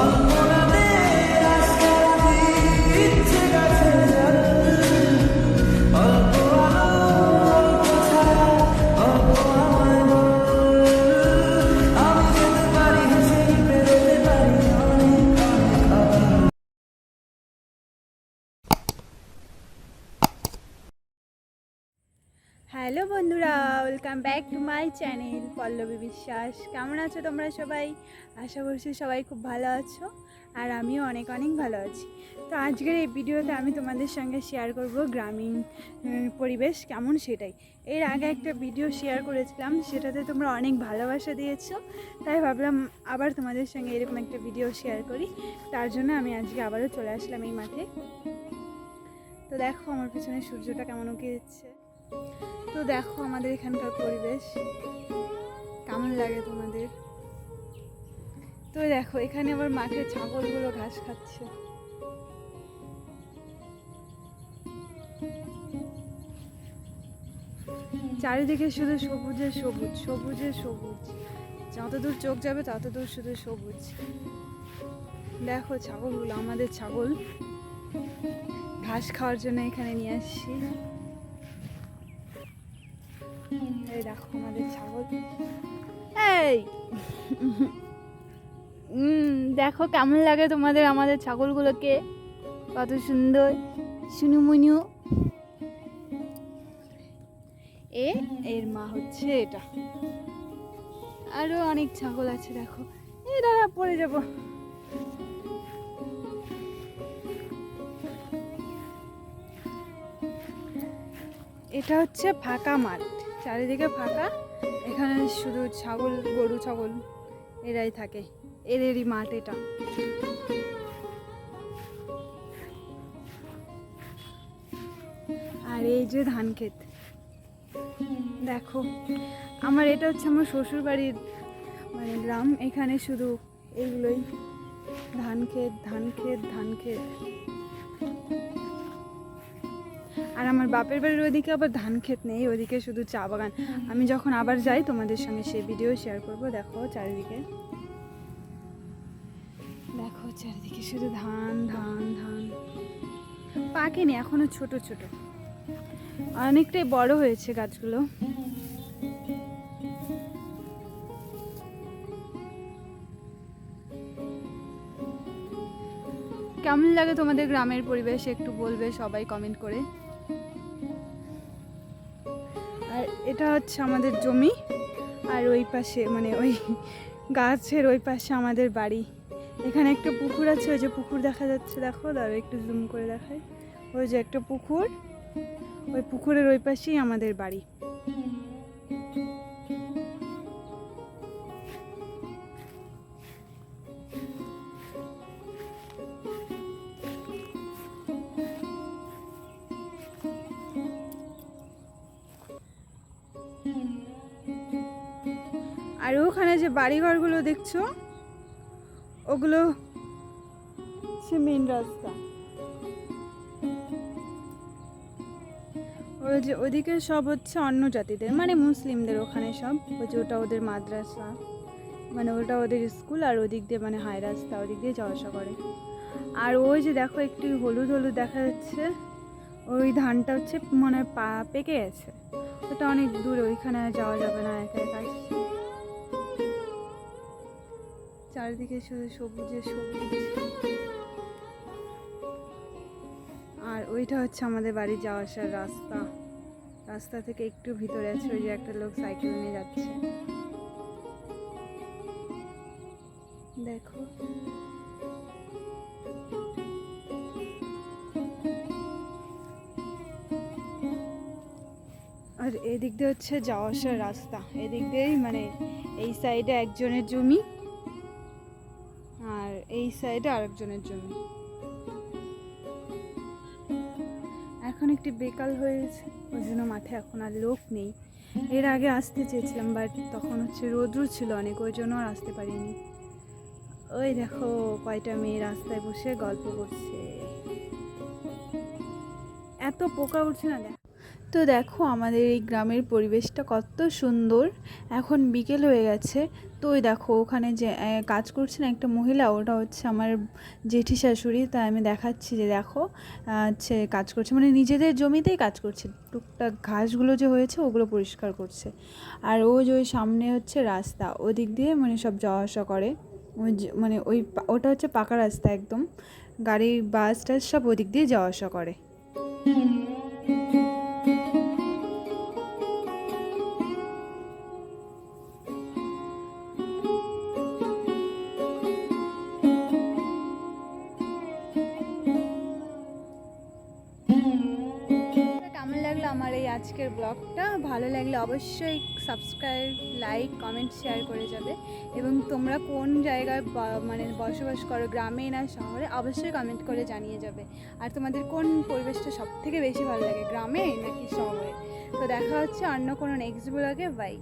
one. Hello বন্ধুরা, welcome back to my channel Pallavi Biswas. কেমন আছো তোমরা সবাই? আশা করছি সবাই খুব ভালো আছো আর আমিও অনেক অনেক ভালো আছি। তো আজকের এই ভিডিওতে আমি তোমাদের সঙ্গে শেয়ার করব গ্রামীণ পরিবেশ কেমন সেটাই। এর আগে একটা ভিডিও শেয়ার করেছিলাম, সেটাতে তোমরা অনেক ভালোবাসা দিয়েছ, তাই ভাবলাম আবার তোমাদের সঙ্গে এরকম একটা ভিডিও শেয়ার করি। তার জন্য আমি আজকে আবারও চলে আসলাম এই মাঠে। তো দেখো আমার পেছনে সূর্যটা কেমন উঠে যাচ্ছে তো দেখো আমাদের এখানকার পরিবেশ। কেমন লাগে তোমাদের? তো দেখো, এখানে আবার মাঠে ছাগলগুলো ঘাস খাচ্ছে। চারিদিকে শুধু সবুজে সবুজ সবুজে সবুজ। যতদূর চোখ যাবে ততদূর শুধু সবুজ। দেখো ছাগলগুলো, আমাদের ছাগল। ঘাস খাওয়ার জন্য এখানে নিয়ে আসছি। এই দেখো আমাদের ছাগল। এই! দেখো কেমন লাগে তোমাদের আমাদের ছাগলগুলোকে? কত সুন্দর। সুনুমুনু এ এর মা হচ্ছে এটা। আরও অনেক ছাগল আছে দেখো। এই দাদা পড়ে যাব। এটা হচ্ছে ফাঁকা মাঠ। চারিদিকে ফাঁকা, এখানে শুধু ছাগল, গরু, ছাগল, এরাই থাকে। এদেরই মাঠ এটা। আর এই যে ধান ক্ষেত। দেখো, আমার এটা হচ্ছে আমার শ্বশুর বাড়ির মানে গ্রাম। এখানে শুধু এইগুলোই। ধান ক্ষেত ধান ক্ষেত ধান ক্ষেত। আর আমার বাপের বাড়ির ওদিকে আবার ধান ক্ষেত নেই ওদিকে শুধু চা বাগান। আমি যখন আবার যাই, তোমাদের সঙ্গে সেই ভিডিও শেয়ার করব। দেখো চারিদিকে। দেখো চারিদিকে শুধু ধান ধান ধান। পাকেনি, এখনও ছোট ছোট। অনেকটাই বড় হয়েছে গাছগুলো। কেমন লাগে তোমাদের গ্রামের পরিবেশ? একটু বলবে সবাই কমেন্ট করে। এটা হচ্ছে আমাদের জমি, আর ওই পাশে মানে ওই গাছের ওই পাশে আমাদের বাড়ি। এখানে একটা পুকুর আছে, ওই যে পুকুর দেখা যাচ্ছে, দেখো? দাঁড়ো একটু জুম করে দেখায় ওই যে একটা পুকুর, ওই পুকুরের ওই পাশেই আমাদের বাড়ি। আর ওখানে যে বাড়িঘরগুলো দেখছ, ওগুলো সে মেন রাস্তা। ওই যে ওদিকে সব হচ্ছে অন্য জাতিদের মানে মুসলিমদের ওখানে সব। ওই যে ওটা ওদের মাদ্রাসা মানে ওটা ওদের স্কুল, আর ওদিক দিয়ে মানে হাই রাস্তা, ওদিক দিয়ে যাওয়া আসা করে আর ওই যে দেখো একটু হলুদ হলুদ দেখা যাচ্ছে, ওই ধানটা হচ্ছে মনে হয় পা পেকে গেছে। ওটা অনেক দূরে, ওইখানে যাওয়া যাবে না, একা একা চারিদিকে শুধু সবুজে সবুজ। আর ওইটা হচ্ছে আমাদের বাড়ি যাওয়া আসার রাস্তা। রাস্তা থেকে একটু ভিতরে আছে ওই যে একটা লোক সাইকেল নিয়ে যাচ্ছে। দেখো। আর এদিক দিয়ে হচ্ছে যাওয়া আসার রাস্তা। এদিক দিয়েই মানে এই সাইডে একজনের জমি। এই সাইডে আরেকজনের জমি এখন একটি বেকাল হয়েছে, ওই জন্য মাঠে এখন আর লোক নেই। এর আগে আসতে চেয়েছিলাম, বাট তখন হচ্ছে রোদ্র ছিল অনেক, ওই জন্য আর আসতে পারিনি। ওই দেখো, কয়টা মেয়ে রাস্তায় বসে গল্প করছে। এত পোকা উঠছে না, দেখ। তো দেখো আমাদের এই গ্রামের পরিবেশটা কত সুন্দর। এখন বিকেল হয়ে গেছে। তো ওই দেখো ওখানে যে কাজ করছে না একটা মহিলা, ওটা হচ্ছে আমার জেঠি শাশুড়ি, তাই আমি দেখাচ্ছি যে দেখো হচ্ছে কাজ করছে। মানে নিজেদের জমিতেই কাজ করছে। টুকটাক ঘাসগুলো যে হয়েছে, ওগুলো পরিষ্কার করছে। আর ও যে ওই সামনে হচ্ছে রাস্তা, ওদিক দিয়ে মানে সব যাওয়া আসা করে। মানে ওই ওটা হচ্ছে পাকা রাস্তা একদম। গাড়ি, বাস, টাস সব ওদিক দিয়ে যাওয়া আসা করে। আমার এই আজকের ব্লগটা। ভালো লাগলে অবশ্যই সাবস্ক্রাইব লাইক কমেন্ট শেয়ার করে যাবে। এবং তোমরা কোন জায়গায় মানে বসবাস করো, গ্রামে না শহরে, অবশ্যই কমেন্ট করে জানিয়ে যাবে। আর তোমাদের কোন পরিবেশটা সব থেকে বেশি ভালো লাগে, গ্রামে নাকি শহরে? তো দেখা হচ্ছে অন্য কোনো নেক্সট ব্লগে বাই